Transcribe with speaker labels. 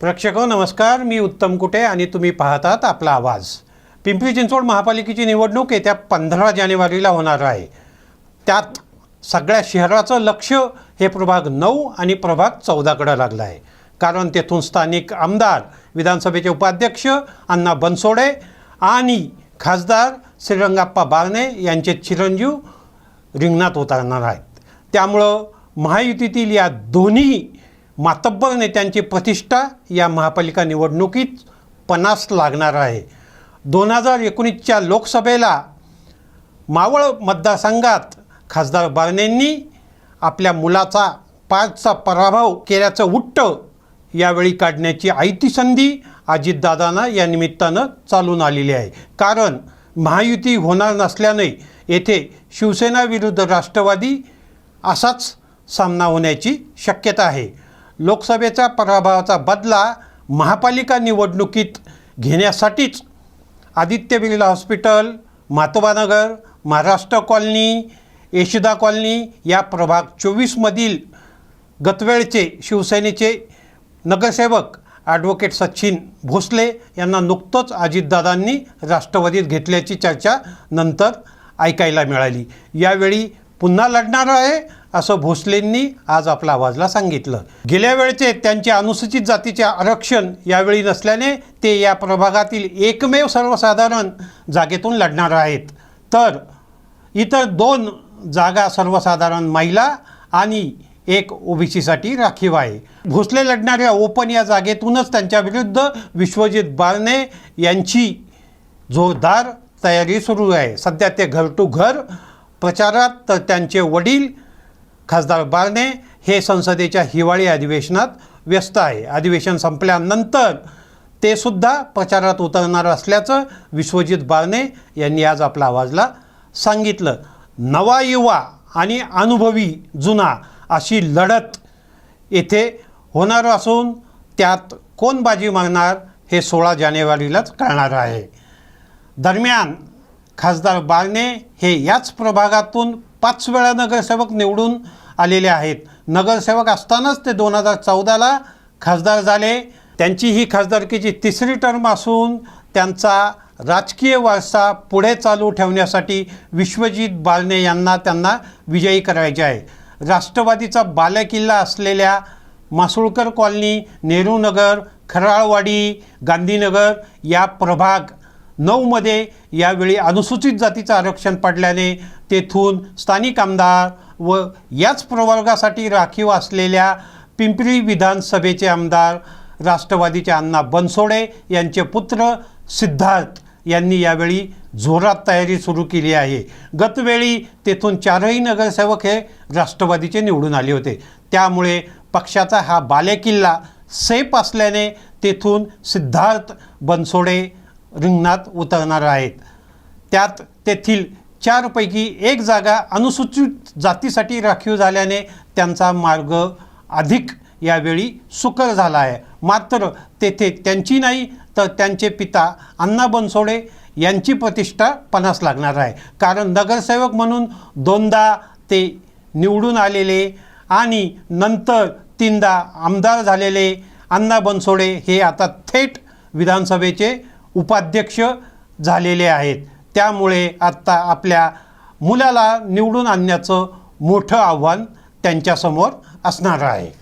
Speaker 1: प्रेक्षक नमस्कार. मी उत्तम कुटे आणि तुम्ही पाहतात आपला आवाज. पिंपरी चिंचवड महापालिकेची निवडणूक येत्या पंधरा जानेवारीला होणार आहे. त्यात सगळ्या शहराचं लक्ष हे प्रभाग नऊ आणि प्रभाग चौदाकडं लागलं आहे कारण तेथून स्थानिक आमदार विधानसभेचे उपाध्यक्ष अण्णा बनसोडे आणि खासदार श्रीरंगाप्पा बारणे यांचे चिरंजीव रिंगणात उतरणार आहेत. त्यामुळं महायुतीतील या दोन्ही मातब्बर नेत्यांची प्रतिष्ठा या महापालिका निवडणुकीत पणास लागणार आहे. दोन हजार एकोणीसच्या लोकसभेला मावळ मतदारसंघात खासदार बारणेंनी आपल्या मुलाचा पाचचा पराभव केल्याचं उट्ट यावेळी काढण्याची आयती संधी अजितदादांना या निमित्तानं चालून आलेली आहे. कारण महायुती होणार नसल्याने येथे शिवसेना विरुद्ध राष्ट्रवादी असाच सामना होण्याची शक्यता आहे. लोकसभेचा पराभवाचा बदला महापालिका निवडणुकीत घेण्यासाठीच Aditya Birla hospital Matobanagar Maharashtra colony Yeshuda colony या प्रभाग चोवीसमधील गतवेळचे शिवसेनेचे नगरसेवक ॲडव्होकेट सचिन भोसले यांना नुकतंच अजितदादांनी राष्ट्रवादीत घेतल्याची चर्चा नंतर ऐकायला मिळाली. यावेळी पुन्हा लढणार आहे असं भोसलेंनी आज आपला आवाजला सांगितलं. गेल्या वेळचे त्यांचे अनुसूचित जातीचे आरक्षण यावेळी नसल्याने ते या प्रभागातील एकमेव सर्वसाधारण जागेतून लढणार आहेत. तर इतर दोन जागा सर्वसाधारण महिला आणि एक ओबीसीसाठी राखीव आहे. भोसले लढणाऱ्या ओपन या जागेतूनच त्यांच्या विरुद्ध विश्वजित बारणे यांची जोरदार तयारी सुरू आहे. सध्या ते घर टू घर प्रचारात तर त्यांचे वडील खासदार बारणे हे संसदेच्या हिवाळी अधिवेशनात व्यस्त आहे. अधिवेशन संपल्यानंतर ते सुद्धा प्रचारात उतरणार असल्याचं विश्वजित बारणे यांनी आज आपल्या आवाजला सांगितलं. नवा युवा आणि अनुभवी जुना अशी लढत येथे होणार असून त्यात कोण बाजी मारणार हे सोळा जानेवारीलाच कळणार आहे. दरम्यान खासदार बारणे हे याच प्रभागातून पाच वेळा नगरसेवक निवडून आलेले आहेत. नगरसेवक असतानाच ते दोन हजार चौदाला खासदार झाले. त्यांची ही खासदारकीची तिसरी टर्म असून त्यांचा राजकीय वारसा पुढे चालू ठेवण्यासाठी विश्वजित बालने यांना त्यांना विजयी करायचे आहे. राष्ट्रवादीचा बालेकिल्ला असलेल्या मासुळकर कॉलनी नेहरूनगर खराळवाडी गांधीनगर या प्रभाग नऊमध्ये यावेळी अनुसूचित जातीचं आरक्षण पडल्याने तेथून स्थानिक आमदार व याच प्रवर्गासाठी राखीव असलेल्या पिंपरी विधानसभेचे आमदार राष्ट्रवादीचे अण्णा बनसोडे यांचे पुत्र सिद्धार्थ यांनी यावेळी जोरात तयारी सुरू केली आहे. गतवेळी तेथून चारही नगरसेवक हे राष्ट्रवादीचे निवडून आले होते. त्यामुळे पक्षाचा हा बालेकिल्ला सेफ असल्याने तेथून सिद्धार्थ बनसोडे रिंगणात उतरणार आहेत. त्यात तेथील चारपैकी एक जागा अनुसूचित जातीसाठी राखीव झाल्याने त्यांचा मार्ग अधिक यावेळी सुकर झाला आहे. मात्र तेथे त्यांची नाही तर त्यांचे पिता अण्णा बनसोडे यांची प्रतिष्ठा पणास लागणार आहे. कारण नगरसेवक म्हणून दोनदा ते निवडून आलेले आणि नंतर तीनदा आमदार झालेले अण्णा बनसोडे हे आता थेट विधानसभेचे उपाध्यक्ष झालेले आहेत. त्यामुळे आत्ता आपल्या मुलाला निवडून आणण्याचं मोठं आव्हान त्यांच्यासमोर असणार आहे.